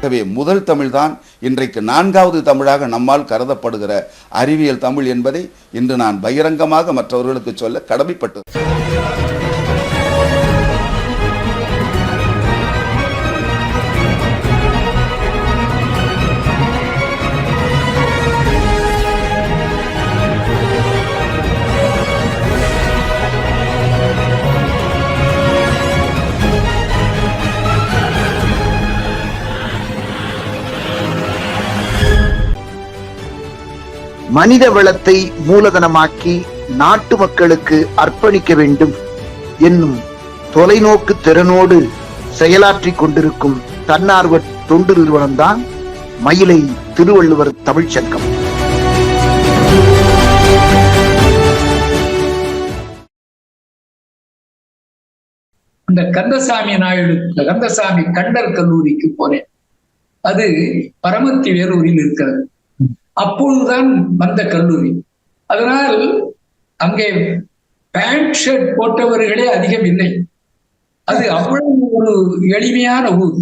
ஆகவே முதல் தமிழ்தான் இன்றைக்கு நான்காவது தமிழாக நம்மால் கருதப்படுகிற அறிவியல் தமிழ் என்பதை இன்று நான் பகிரங்கமாக மற்றவர்களுக்கு சொல்ல கடமைப்பட்டு மனித வளத்தை மூலதனமாக்கி நாட்டு மக்களுக்கு அர்ப்பணிக்க வேண்டும் என்னும் தொலைநோக்கு திறனோடு செயலாற்றிக் கொண்டிருக்கும் தன்னார்வ தொண்டு நிறுவனம்தான் மயிலை திருவள்ளுவர் தமிழ்ச்சங்கம். அந்த கந்தசாமி நாயுடு இந்த கந்தசாமி கண்டர் கல்லூரிக்கு போனேன். அது பரமத்தி வேலூரில் இருக்கிறது. அப்பொழுதுதான் வந்த கல்லூரி. அதனால் அங்கே பேண்ட் ஷர்ட் போட்டவர்களே அதிகம் இல்லை. அது அவ்வளவு ஒரு எளிமையான ஊர்.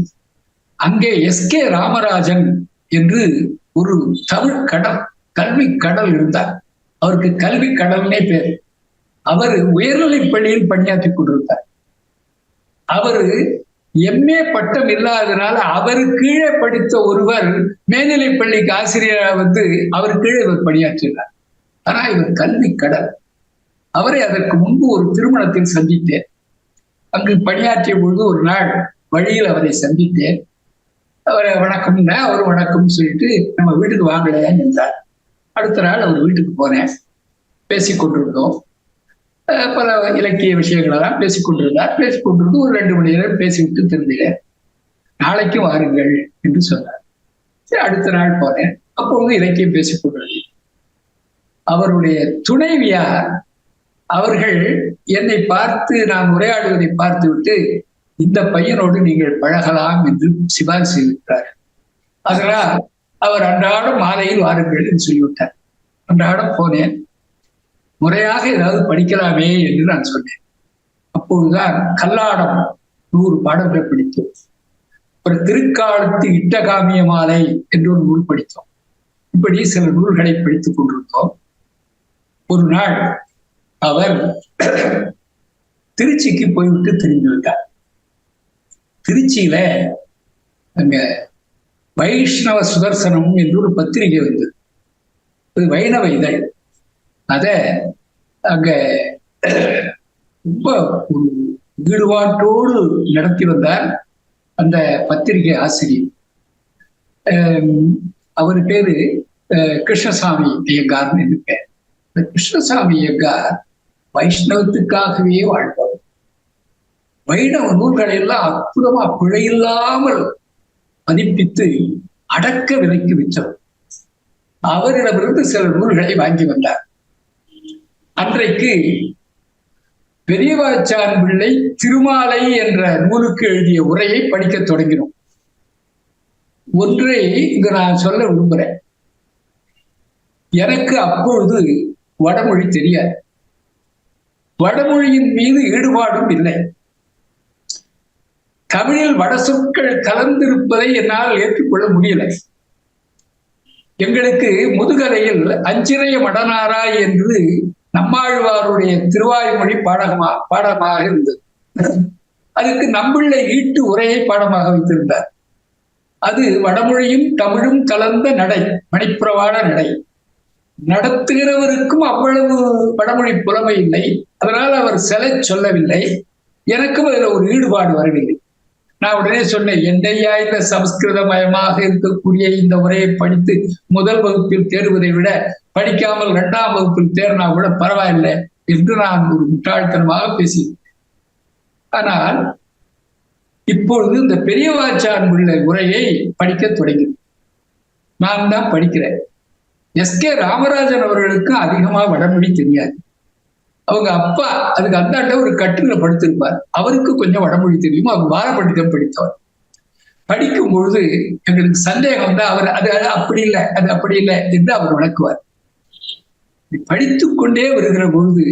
அங்கே எஸ் கே ராமராஜன் என்று ஒரு தமிழ் கடல் கல்வி கடல் இருந்தார். அவருக்கு கல்வி கடல்னே பேர். அவர் உயர்நிலைப் பள்ளியில் பணியாற்றி கொண்டிருந்தார். அவரு எம்ஏ பட்டம் இல்லாததுனால அவர் கீழே படித்த ஒருவர் மேல்நிலை பள்ளிக்கு ஆசிரியராக வந்து அவர் கீழே இவர் பணியாற்றினார். ஆனா இவர் கல்வி கடல். அவரை அதற்கு முன்பு ஒரு திருமணத்தில் சந்தித்தேன். அங்கு பணியாற்றிய பொழுது ஒரு நாள் வழியில் அவரை சந்தித்தேன். அவரை வணக்கம்னா அவர் வணக்கம் சொல்லிட்டு நம்ம வீட்டுக்கு வாங்கலையான்னு என்றார். அடுத்த நாள் அவர் வீட்டுக்கு போனேன். பேசி கொண்டிருந்தோம். பல இலக்கிய விஷயங்களெல்லாம் பேசிக்கொண்டிருந்தார். கொண்டிருந்தார் பேசிக் ஒரு ரெண்டு மணி நேரம் பேசிவிட்டு திரும்பினேன் நாளைக்கு வாருங்கள் என்று சொன்னார். சரி அடுத்த நாள் போனேன். அப்பொழுது இலக்கியம் பேசிக்கொண்டிருந்தேன் அவருடைய துணைவியார் அவர்கள் என்னை பார்த்து நான் உரையாடுவதை பார்த்து விட்டு இந்த பையனோடு நீங்கள் பழகலாம் என்று சிபாரிசு செய்திருக்கிறார் அதனால் அவர் அன்றாடம் மாலையில் வாருங்கள் என்று சொல்லிவிட்டார். அன்றாடம் போனேன். முறையாக ஏதாவது படிக்கலாமே என்று நான் சொன்னேன். அப்போதுதான் கல்லாடம் நூறு பாடல்களை படித்தோம். ஒரு திருக்காலத்து இட்டகாமிய மாலை என்று ஒரு நூல் படித்தோம். இப்படி சில நூல்களை படித்துக் கொண்டிருந்தோம். ஒரு நாள் அவர் திருச்சிக்கு போய்விட்டு திரும்பி விட்டார். திருச்சியில அங்க வைஷ்ணவ சுதர்சனம் என்று ஒரு பத்திரிகை வந்தது. வைணவ இதழ். அத அங்க ரொம்ப ஒரு ஈடுபாட்டோடு நடத்தி வந்தார் அந்த பத்திரிகை ஆசிரியர். அவர் பேரு அஹ் கிருஷ்ணசாமி ஐயங்கார்னு இருக்க இந்த கிருஷ்ணசாமி ஐயங்கார் வைஷ்ணவத்துக்காகவே வாழ்ந்தவர் வைணவ நூல்களை எல்லாம் அற்புதமா பிழையில்லாமல் பதிப்பித்து அடக்க விலைக்கு விற்றவர். அவரிடமிருந்து சில நூல்களை வாங்கி வந்தார். அன்றைக்கு பெரியவாச்சான் பிள்ளை திருமாலை என்ற நூலுக்கு எழுதிய உரையை படிக்கத் தொடங்கினோம். ஒன்றை இங்கு நான் சொல்ல விரும்புகிறேன். எனக்கு அப்பொழுது வடமொழி தெரியாது. வடமொழியின் மீது ஈடுபாடும் இல்லை. தமிழில் வட சொற்கள் கலந்திருப்பதை என்னால் ஏற்றுக்கொள்ள முடியல. எங்களுக்கு முதுகலையில் அஞ்சிறைய மடனாரா என்று நம்மாழ்வாருடைய திருவாய்மொழி பாடகமா பாடமாக இருந்தது. அதுக்கு நம்பிள்ளை ஈட்டு உரையை பாடமாக வைத்திருந்தார். அது வடமொழியும் தமிழும் கலந்த நடை மணிப்புறவான நடை. நடத்துகிறவருக்கும் அவ்வளவு வடமொழி புலமை இல்லை. அதனால் அவர் சிலை சொல்லவில்லை. எனக்கும் அதுல ஒரு ஈடுபாடு வரவில்லை. நான் உடனே சொன்னேன் என்னையா இந்த சமஸ்கிருதமயமாக இருக்கக்கூடிய இந்த உரையை படித்து முதல் வகுப்பில் தேர்வதை விட படிக்காமல் இரண்டாம் வகுப்பில் தேர்னா கூட பரவாயில்லை என்று நான் ஒரு முட்டாள்தனமாக பேசினேன். ஆனால் இப்பொழுது இந்த பெரியவாச்சான் உள்ள உரையை படிக்க தொடங்கினேன். நான் தான் படிக்கிறேன். எஸ் கே ராமராஜன் அவர்களுக்கு அதிகமா வடமொழி தெரியாது. அவங்க அப்பா அதுக்கு அந்தாண்ட ஒரு கட்டுரை படுத்திருப்பார். அவருக்கு கொஞ்சம் வடமொழி தெரியும்? அவர் வாரப்பண்டிதம் படித்தவர். படிக்கும் பொழுது எங்களுக்கு சந்தேகம் தான் அவர் அது அது அப்படி இல்லை அது அப்படி இல்லை என்று அவர் விளக்குவார். படித்துக் கொண்டே வருகிற பொழுது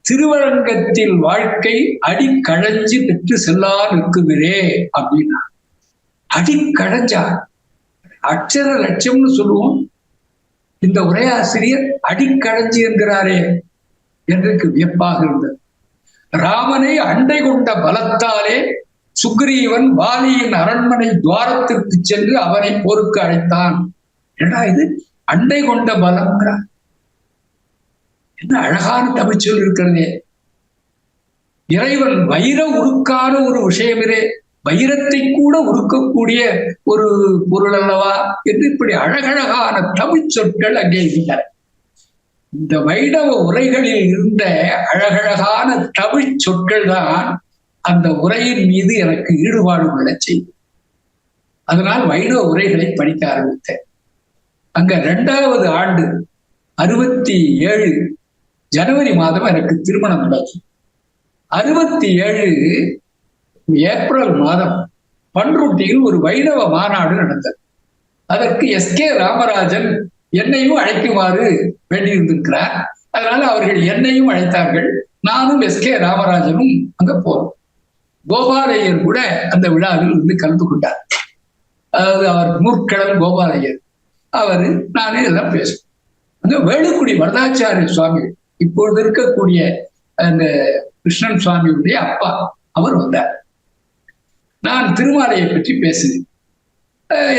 திருவரங்கத்தில் வாழ்க்கை அடிக்கழஞ்சு பெற்று செல்லா நிற்குகிறே அப்படின்னா அடிக்கழஞ்சா அக்ஷர லட்சம்னு சொல்லுவோம். இந்த உரையாசிரியர் அடிக்கழஞ்சு என்கிறாரே. என்றைக்கு வியப்பாக இருந்தது. ராமனை அண்டை கொண்ட பலத்தாலே சுக்ரீவன் வாலியின் அரண்மனை துவாரத்திற்கு சென்று அவனை போருக்கு அழைத்தான். என்ன இது? அண்டை கொண்ட பலம்ங்கிறார் என்ன அழகான தமிழ்ச்சொல் இருக்கிறதே. இறைவன் வைர உருக்கான ஒரு விஷயமிலே வைரத்தை கூட உருக்கக்கூடிய ஒரு பொருள் அல்லவா? என்று இப்படி அழகழகான தமிழ் சொற்கள் அங்கே இருக்கிறார் இந்த வைணவ உரைகளில் இருந்த அழகழகான தமிழ் சொற்கள் தான் அந்த உரையின் மீது எனக்கு ஈடுபாடு உள்ள செய்யும். அதனால் வைணவ உரைகளை படிக்க ஆரம்பித்தேன். அங்க இரண்டாவது ஆண்டு அறுபத்தி ஏழு ஜனவரி மாதம் எனக்கு திருமணம் நடக்கும் அறுபத்தி ஏழு ஏப்ரல் மாதம் பன்ருட்டியில் ஒரு வைணவ மாநாடு நடந்தது. அதற்கு எஸ் கே ராமராஜன் என்னையும் அழைக்குமாறு வேண்டியிருந்திருக்கிறார். அதனால அவர்கள் என்னையும் அழைத்தார்கள். நானும் எஸ் கே ராமராஜனும் அங்க போறோம். கோபாலையர் கூட அந்த விழாவில் வந்து கலந்து கொண்டார். அதாவது அவர் மூர்க்கடல் கோபாலையர். அவரு நானே இதெல்லாம் பேசுவோம் அந்த வேலுக்குடி வரதாச்சாரிய சுவாமி இப்பொழுது இருக்கக்கூடிய அந்த கிருஷ்ணன் சுவாமியுடைய அப்பா அவர் வந்தார். நான் திருமாலையை பற்றி பேசினேன்.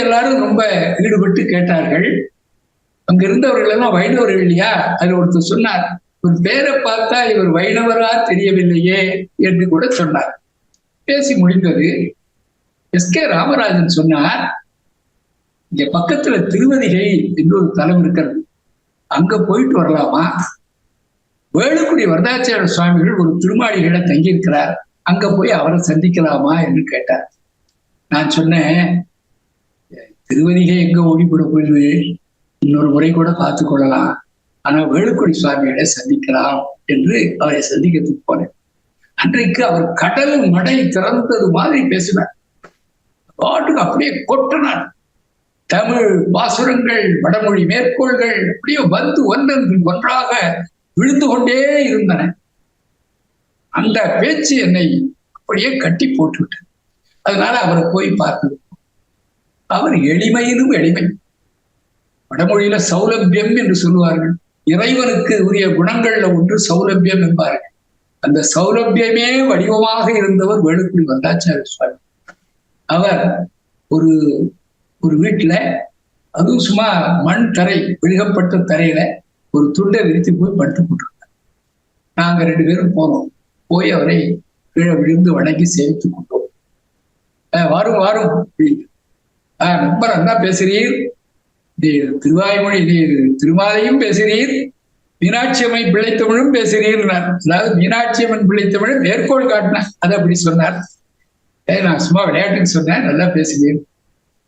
எல்லாரும் ரொம்ப ஈடுபட்டு கேட்டார்கள். அங்க இருந்தவர்கள் எல்லாம் வைணவர்கள் இல்லையா? அதுல ஒருத்தர் சொன்னார் ஒரு பேரை பார்த்தா இவர் வைணவரா தெரியவில்லையே என்று கூட சொன்னார். பேசி முடிந்தது எஸ் கே ராமராஜன் சொன்னார் இங்க பக்கத்துல திருவதிகை என்று ஒரு தலம் இருக்கிறது. அங்க போயிட்டு வரலாமா? வேலுக்குடி வரதாச்சார சுவாமிகள் ஒரு திருமாளிகளை தங்கியிருக்கிறார். அங்க போய் அவரை சந்திக்கலாமா என்று கேட்டார். நான் சொன்னேன் திருவதிகை எங்க ஓடிப்பட போகுது இன்னொரு முறை கூட பார்த்து கொள்ளலாம். ஆனா வேலுக்குடி சுவாமிகளை சந்திக்கலாம் என்று அவரை சந்திக்கிறதுக்கு போனேன். அன்றைக்கு அவர் கடல் மடை திறந்தது மாதிரி பேசினார் பாட்டுக்கு அப்படியே கொட்டினார். தமிழ் பாசுரங்கள் வடமொழி மேற்கோள்கள் அப்படியே வந்து ஒன்றன் ஒன்றாக விழுந்து கொண்டே இருந்தன. அந்த பேச்சு என்னை அப்படியே கட்டி போட்டு விட்டது அதனால அவரை போய் பார்த்து அவர் எளிமையிலும் எளிமை. வடமொழியில சௌலபியம் என்று சொல்லுவார்கள். இறைவனுக்கு உரிய குணங்கள்ல ஒன்று சௌலபியம் என்பார்கள். அந்த சௌலபியமே வடிவமாக இருந்தவர் வேலுக்குடி வந்தாச்சாரிய சுவாமி. அவர் ஒரு ஒரு வீட்டுல அதுவும் சும்மா மண் தரை விழுகப்பட்ட தரையில ஒரு துண்டை விரித்து போய் படுத்து போட்டிருந்தார். நாங்க ரெண்டு பேரும் போனோம். போய் அவரை கீழே விழுந்து வணங்கி சேவித்து கொண்டோம். "அஹ், வாரும் வாரும் அப்படின்னு. "ஆஹ், ரொம்ப நல்லா பேசுறீர். நீர் திருவாய்மொழி நீர் திருமாலையும் பேசுகிறீர் மீனாட்சி அம்மை பிள்ளைத்தமிழும் பேசுகிறீர் அதாவது மீனாட்சி அம்மன் பிள்ளைத்தமிழ் மேற்கோள் காட்டினேன் அதை அப்படி சொன்னார். ஏ நான் சும்மா விளையாட்டுக்கு சொன்னேன் நல்லா பேசுகிறேன்.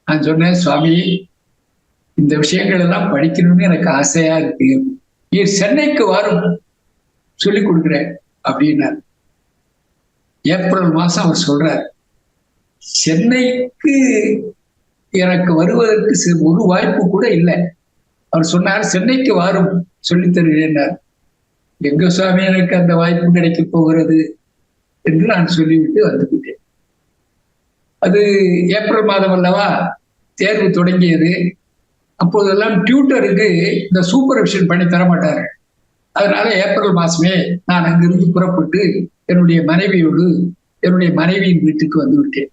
நான் சொன்னேன் சுவாமி இந்த விஷயங்கள் எல்லாம் படிக்கணும்னு எனக்கு ஆசையா இருக்கு. நீர் சென்னைக்கு வரும் சொல்லி கொடுக்குறேன் அப்படின்னார். ஏப்ரல் மாசம் அவர் சொல்றார் சென்னைக்கு எனக்கு வருவதற்கு ஒரு வாய்ப்பு கூட இல்லை. அவர் சொன்னார் சென்னைக்கு வாரும். சொல்லித் தருகிறேன்னார். எங்க சுவாமி எனக்கு அந்த வாய்ப்பு கிடைக்க போகிறது? என்று நான் சொல்லிவிட்டு வந்துவிட்டேன். அது ஏப்ரல் மாதம் அல்லவா? தேர்வு தொடங்கியது. அப்போதெல்லாம் டியூட்டருக்கு இந்த சூப்பர்விஷன் பண்ணி தர மாட்டார்கள் அதனால ஏப்ரல் மாசமே நான் அங்கிருந்து புறப்பட்டு என்னுடைய மனைவியோடு என்னுடைய மனைவியின் வீட்டுக்கு வந்து விட்டேன்.